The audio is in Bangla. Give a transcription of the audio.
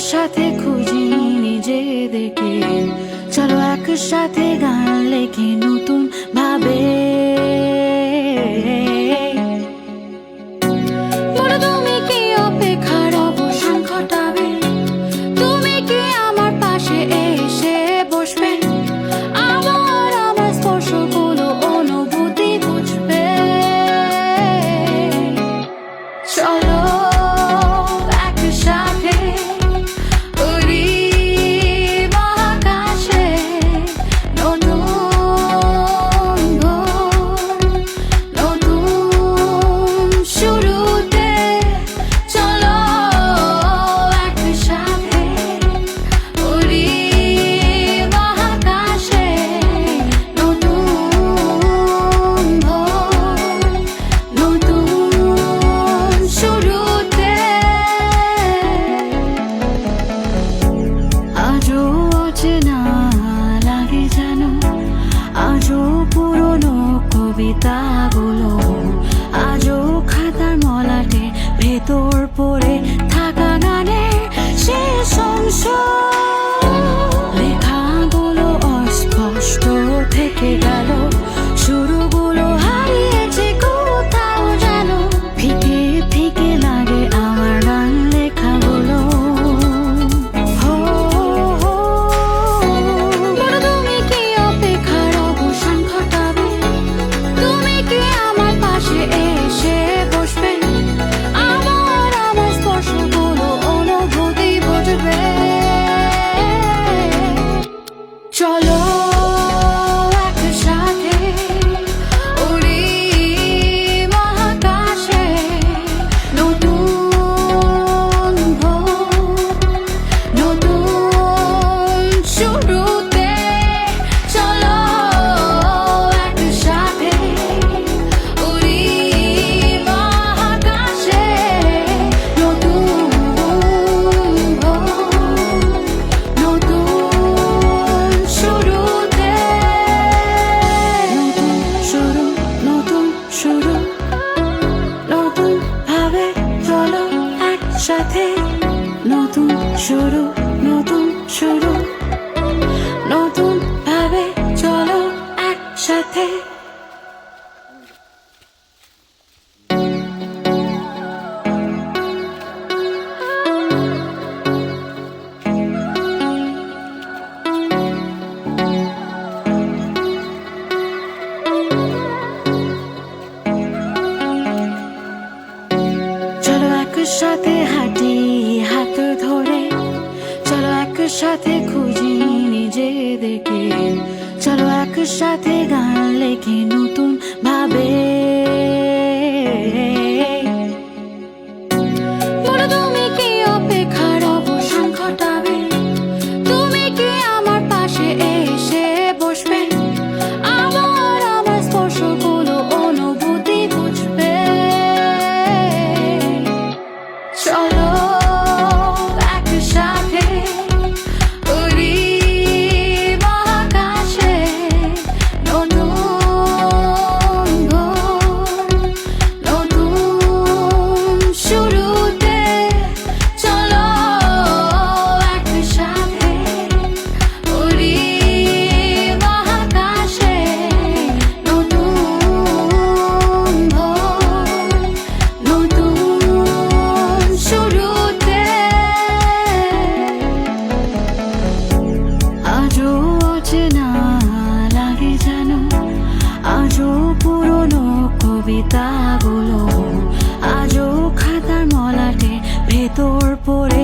সাথে খুঁজি নিজেদেরকে। চলো একসাথে গান লেখে নতুন ভাবে світа. শুরু নতুন শুরু। নতুন ভাবে চলো একসাথে সাথে হাঁটি। সাথে খুঁজি নিজেদেরকে। চলো একসাথে গান লেখে নতুন ভাবে পাতাগুলো আজও খাতার মলাটে ভেতর পড়ে